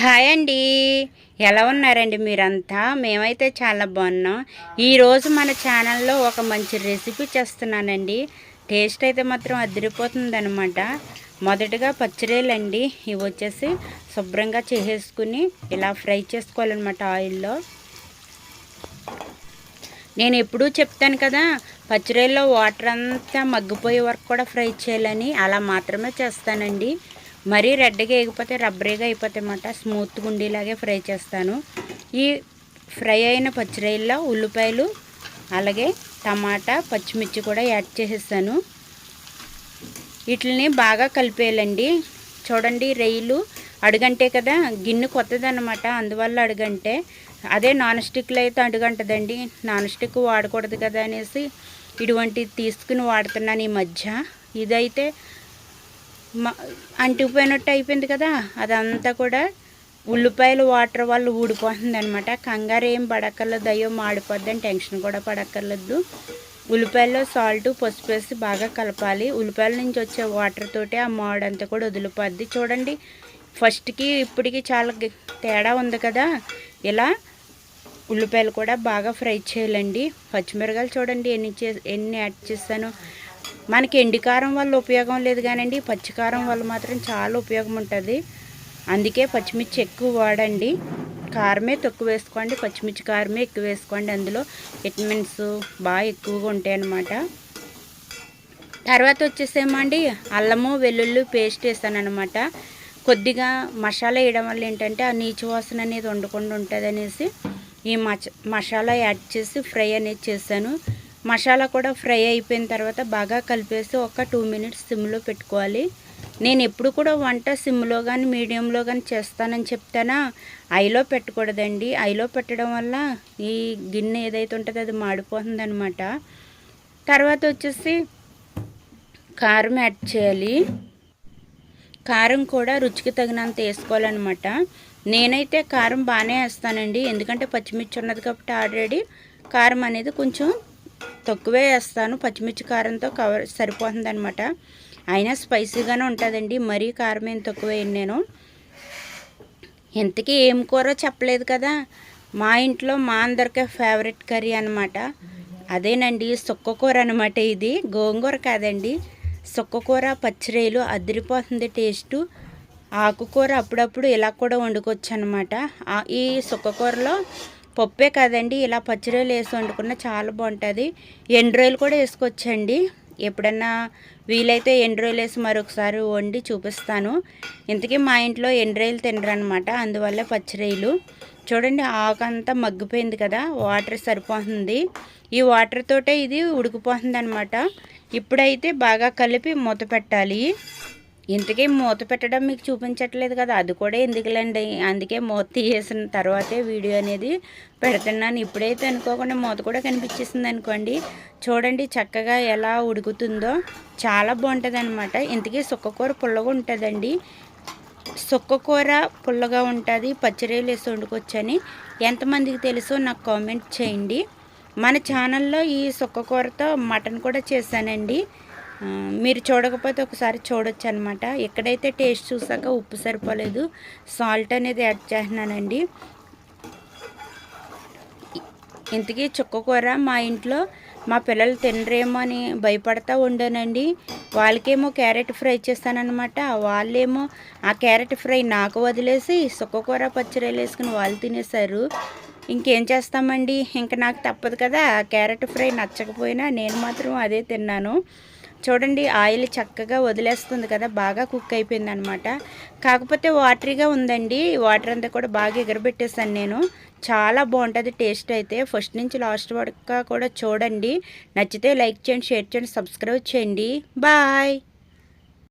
Hi అండి. ఎలా ఉన్నారండి మీరంతా? మేమైతే చాలా బాగున్నాం. ఈరోజు మన ఛానల్లో ఒక మంచి రెసిపీ చేస్తున్నానండి. టేస్ట్ అయితే మాత్రం అదిరిపోతుందనమాట మొదటగా పచ్చిరేలండి. ఇవి వచ్చేసి శుభ్రంగా చేసేసుకుని ఇలా ఫ్రై చేసుకోవాలన్నమాట ఆయిల్లో. నేను ఎప్పుడూ చెప్తాను కదా పచ్చిరేల్లో వాటర్ అంతా మగ్గిపోయే వరకు కూడా ఫ్రై చేయాలని. అలా మాత్రమే చేస్తానండి. మరీ రెడ్గా వేగిపోతే రబ్బరీగా అయిపోతాయి అన్నమాట స్మూత్గా ఉండేలాగే ఫ్రై చేస్తాను. ఈ ఫ్రై అయిన పచ్చిరొయ్యల్లో ఉల్లిపాయలు అలాగే టమాటా పచ్చిమిర్చి కూడా యాడ్ చేసేస్తాను. వీటిని బాగా కలిపేయాలండి. చూడండి రొయ్యలు అడుగంటే కదా గిన్నె కొత్తదన్నమాట. అందువల్ల అడుగంటే. అదే నాన్ స్టిక్లో అయితే అడుగంటదండి. నాన్ స్టిక్ వాడకూడదు కదా అనేసి ఇటువంటి తీసుకుని వాడుతున్నాను ఈ మధ్య. ఇదైతే అంటుకుపోయినట్టు అయిపోయింది కదా అదంతా కూడా ఉల్లిపాయలు వాటర్ వల్ల ఊడిపోతుంది అనమాట కంగారు ఏం పడక్కర్లేదు అయ్యో మాడిపోద్ది అని టెన్షన్ కూడా పడక్కర్లేదు. ఉల్లిపాయల్లో సాల్ట్ పసుపు వేసి బాగా కలపాలి. ఉల్లిపాయల నుంచి వచ్చే వాటర్ తోటి ఆ మాడంతా కూడా వదిలిపోద్ది. చూడండి ఫస్ట్కి ఇప్పటికి చాలా తేడా ఉంది కదా. ఇలా ఉల్లిపాయలు కూడా బాగా ఫ్రై చేయాలండి. పచ్చిమిరకాయలు చూడండి ఎన్ని చే ఎన్ని యాడ్ చేస్తాను మనకి ఎండికారం వల్ల ఉపయోగం లేదు కానండి పచ్చికారం వల్ల మాత్రం చాలా ఉపయోగం ఉంటుంది. అందుకే పచ్చిమిర్చి ఎక్కువ వాడండి. కారమే తక్కువ వేసుకోండి పచ్చిమిర్చి కారమే ఎక్కువ వేసుకోండి. అందులో విటమిన్స్ బాగా ఎక్కువగా ఉంటాయి అన్నమాట తర్వాత వచ్చేసేమండి అల్లము వెల్లుల్లి పేస్ట్ వేసాను అనమాట కొద్దిగా మసాలా వేయడం వల్ల ఏంటంటే ఆ నీచు వాసన అనేది వండకుండా ఉంటుంది అనేసి ఈ మసాలా యాడ్ చేసి ఫ్రై అనేది చేశాను. మసాలా కూడా ఫ్రై అయిపోయిన తర్వాత బాగా కలిపేసి ఒక టూ మినిట్స్ సిమ్లో పెట్టుకోవాలి. నేను ఎప్పుడు కూడా వంట సిమ్లో కానీ మీడియంలో కానీ చేస్తానని చెప్తానా? ఐలో పెట్టకూడదండి. ఐలో పెట్టడం వల్ల ఈ గిన్నె ఏదైతే ఉంటుందో అది మాడిపోతుంది అనమాట తర్వాత వచ్చేసి కారం యాడ్ చేయాలి. కారం కూడా రుచికి తగినంత వేసుకోవాలన్నమాట. నేనైతే కారం బాగానే వేస్తానండి. ఎందుకంటే పచ్చిమిర్చి ఉన్నది కాబట్టి ఆల్రెడీ కారం అనేది కొంచెం తక్కువే వేస్తాను. పచ్చిమిర్చి కారంతో కవర్ సరిపోతుంది అనమాట అయినా స్పైసీగానే ఉంటుందండి. మరీ కారం ఏం తక్కువ నేను. ఇంతకీ ఏం కూర చెప్పలేదు కదా? మా ఇంట్లో మా అందరికీ ఫేవరెట్ కర్రీ అనమాట అదేనండి సుక్కకూర అనమాట ఇది. గోంగూర కాదండి. సుక్కకూర పచ్చిరేలు అదిరిపోతుంది టేస్టు ఆకుకూర అప్పుడప్పుడు ఇలా కూడా వండుకోవచ్చు అనమాట ఈ సుక్కకూరలో పప్పే కదండి ఇలా పచ్చిరొయ్యలు వేసి వండుకున్న చాలా బాగుంటుంది. ఎండ్రొయ్యలు కూడా వేసుకోవచ్చండి. ఎప్పుడన్నా వీలైతే ఎండ్రాయిలు వేసి మరొకసారి వండి చూపిస్తాను. ఇంతకీ మా ఇంట్లో ఎండ్రాయిలు తినరు అనమాట అందువల్ల పచ్చిరొయ్యలు చూడండి ఆకంతా మగ్గిపోయింది కదా వాటర్ సరిపోతుంది. ఈ వాటర్ తోటే ఇది ఉడికిపోతుంది అనమాట ఇప్పుడైతే బాగా కలిపి మూత పెట్టాలి. ఇంతకీ మూత పెట్టడం మీకు చూపించట్లేదు కదా అది కూడా ఎందుకులేండి? అందుకే మూత తీసేసిన తర్వాతే వీడియో అనేది పెడుతున్నాను. ఇప్పుడైతే అనుకోకుండా మూత కూడా కనిపించేసింది అనుకోండి. చూడండి చక్కగా ఎలా ఉడుకుతుందో. చాలా బాగుంటుంది అనమాట ఇంతకీ సుక్కకూర పుల్లగా ఉంటుందండి. సుక్కకూర పుల్లగా ఉంటుంది. పచ్చిరేలు వేసి వండుకొచ్చని ఎంతమందికి తెలుసో నాకు కామెంట్ చేయండి. మన ఛానల్లో ఈ సుక్కకూరతో మటన్ కూడా చేశానండి. మీరు చూడకపోతే ఒకసారి చూడొచ్చు అనమాట ఎక్కడైతే టేస్ట్ చూసాక ఉప్పు సరిపోలేదు సాల్ట్ అనేది యాడ్ చేస్తున్నానండి. ఇంతకీ చుక్కకూర మా ఇంట్లో మా పిల్లలు తినరేమో అని భయపడతా ఉండానండి. వాళ్ళకేమో క్యారెట్ ఫ్రై చేస్తానమాట వాళ్ళేమో ఆ క్యారెట్ ఫ్రై నాకు వదిలేసి చుక్కకూర పచ్చిరాయలు వేసుకుని వాళ్ళు తినేశారు. ఇంకేం చేస్తామండి? ఇంకా నాకు తప్పదు కదా. క్యారెట్ ఫ్రై నచ్చకపోయినా నేను మాత్రం అదే తిన్నాను. చూడండి ఆయిల్ చక్కగా వదిలేస్తుంది కదా బాగా కుక్ అయిపోయింది అనమాట కాకపోతే వాటరీగా ఉందండి. వాటర్ అంతా కూడా బాగా ఎగరబెట్టేసాను నేను. చాలా బాగుంటుంది టేస్ట్ అయితే. ఫస్ట్ నుంచి లాస్ట్ వరకు కూడా చూడండి. నచ్చితే లైక్ చేయండి షేర్ చేయండి సబ్స్క్రైబ్ చేయండి. బాయ్